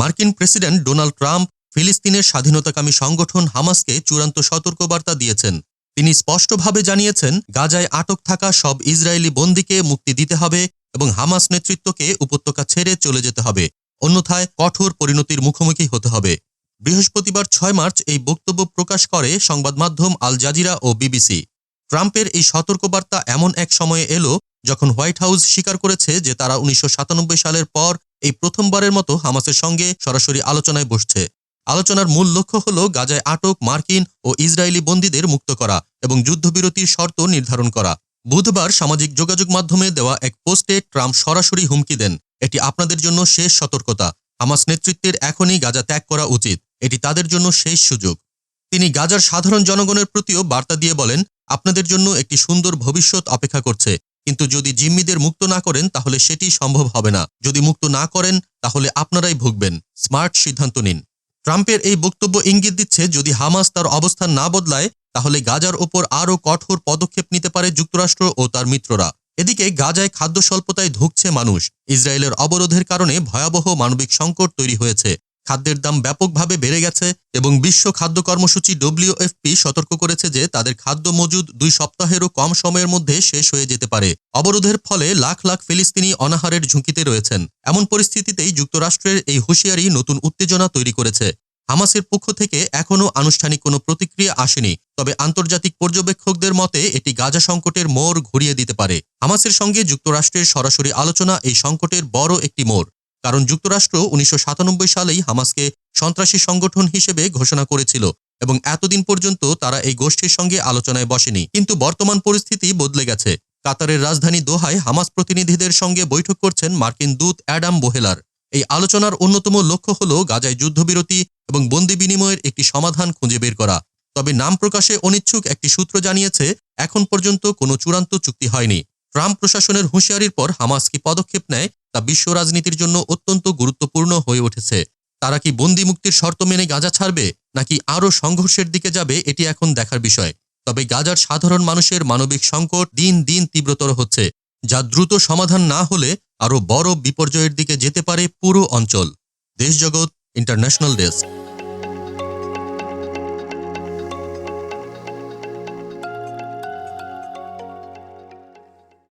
মার্কিন president Donald Trump ফিলিস্তিনের স্বাধীনতাকামী সংগঠন হামাসকে চূড়ান্ত সতর্কবার্তা দিয়েছেন। তিনি স্পষ্টভাবে জানিয়েছেন, গাজায় আটক থাকা সব ইসরায়েলি বন্দীকে মুক্তি দিতে হবে এবং হামাস নেতৃত্বকে উপত্যকা ছেড়ে চলে যেতে হবে। অন্যথায় কঠোর পরিণতির মুখোমুখি হতে হবে। বৃহস্পতিবার ছয় মার্চ এই বক্তব্য প্রকাশ করে সংবাদ মাধ্যম আল জাজিরা ও বিবিসি। ট্রাম্পের এই সতর্কবার্তা এমন এক সময়ে এলো যখন হোয়াইট হাউস স্বীকার করেছে যে তারা উনিশশো সাতানব্বই সালের পর এই প্রথমবারের মতো হামাসের সঙ্গে সরাসরি আলোচনায় বসছে। আলোচনার মূল লক্ষ্য হল গাজায় আটক মার্কিন ও ইসরায়েলি বন্দীদের মুক্ত করা এবং যুদ্ধবিরতির শর্ত নির্ধারণ করা। বুধবার সামাজিক যোগাযোগ মাধ্যমে দেওয়া এক পোস্টে ট্রাম্প সরাসরি হুমকি দেন। এটি আপনাদের জন্য শেষ সতর্কতা। হামাস নেতৃত্বের এখনই গাজা ত্যাগ করা উচিত। এটি তাদের জন্য শেষ সুযোগ। তিনি গাজার সাধারণ জনগণের প্রতিও বার্তা দিয়ে বলেন, আপনাদের জন্য একটি সুন্দর ভবিষ্যৎ অপেক্ষা করছে। কিন্তু যদি জিম্মিদের মুক্ত না করেন, তাহলে সেটি সম্ভব হবে না। যদি মুক্ত না করেন, তাহলে আপনারাই ভুগবেন। স্মার্ট সিদ্ধান্ত নিন। ট্রাম্পের এই বক্তব্য ইঙ্গিত দিচ্ছে, যদি হামাস তার অবস্থান না বদলায়, তাহলে গাজার ওপর আরও কঠোর পদক্ষেপ নিতে পারে যুক্তরাষ্ট্র ও তার মিত্ররা। এদিকে গাজায় খাদ্য স্বল্পতায় ধুঁকছে মানুষ। ইসরায়েলের অবরোধের কারণে ভয়াবহ মানবিক সংকট তৈরি হয়েছে। খাদ্যের দাম ব্যাপকভাবে বেড়ে গেছে এবং বিশ্ব খাদ্য কর্মসূচি ডব্লিউএফপি সতর্ক করেছে যে তাদের খাদ্য মজুদ দুই সপ্তাহেরও কম সময়ের মধ্যে শেষ হয়ে যেতে পারে। অবরোধের ফলে লাখ লাখ ফিলিস্তিনি অনাহারের ঝুঁকিতে রয়েছেন। এমন পরিস্থিতিতেই যুক্তরাষ্ট্রের এই হুঁশিয়ারি নতুন উত্তেজনা তৈরি করেছে। হামাসের পক্ষ থেকে এখনও আনুষ্ঠানিক কোনো প্রতিক্রিয়া আসেনি, তবে আন্তর্জাতিক পর্যবেক্ষকদের মতে এটি গাজা সংকটের মোড় ঘুরিয়ে দিতে পারে। হামাসের সঙ্গে যুক্তরাষ্ট্রের সরাসরি আলোচনা এই সংকটের বড় একটি মোড়। কারণ যুক্তরাষ্ট্র উনিশশো সাতানব্বই সালেই হামাসকে সন্ত্রাসী সংগঠন হিসেবে ঘোষণা করেছিল এবং এতদিন পর্যন্ত তারা এই গোষ্ঠীর সঙ্গে আলোচনায় বসেনি। কিন্তু বর্তমান পরিস্থিতি বদলে গেছে। কাতারের রাজধানী দোহায় হামাস প্রতিনিধিদের সঙ্গে বৈঠক করছেন মার্কিন দূত অ্যাডাম বোহেলার। এই আলোচনার অন্যতম লক্ষ্য হল গাজায় যুদ্ধবিরতি এবং বন্দি বিনিময়ের একটি সমাধান খুঁজে বের করা। তবে নাম প্রকাশে অনিচ্ছুক একটি সূত্র জানিয়েছে, এখন পর্যন্ত কোনো চূড়ান্ত চুক্তি হয়নি। ট্রাম্প প্রশাসনের হুঁশিয়ারির পর হামাস কি পদক্ষেপ নেয় তা বিশ্ব রাজনীতির জন্য অত্যন্ত গুরুত্বপূর্ণ হয়ে উঠেছে। তারা কি বন্দি মুক্তির শর্ত মেনে গাজা ছাড়বে, নাকি আরও সংঘর্ষের দিকে যাবে, এটি এখন দেখার বিষয়। তবে গাজার সাধারণ মানুষের মানবিক সংকট দিন দিন তীব্রতর হচ্ছে, যা দ্রুত সমাধান না হলে আরও বড় বিপর্যয়ের দিকে যেতে পারে পুরো অঞ্চল। দেশজগৎ ইন্টারন্যাশনাল ডেস্ক।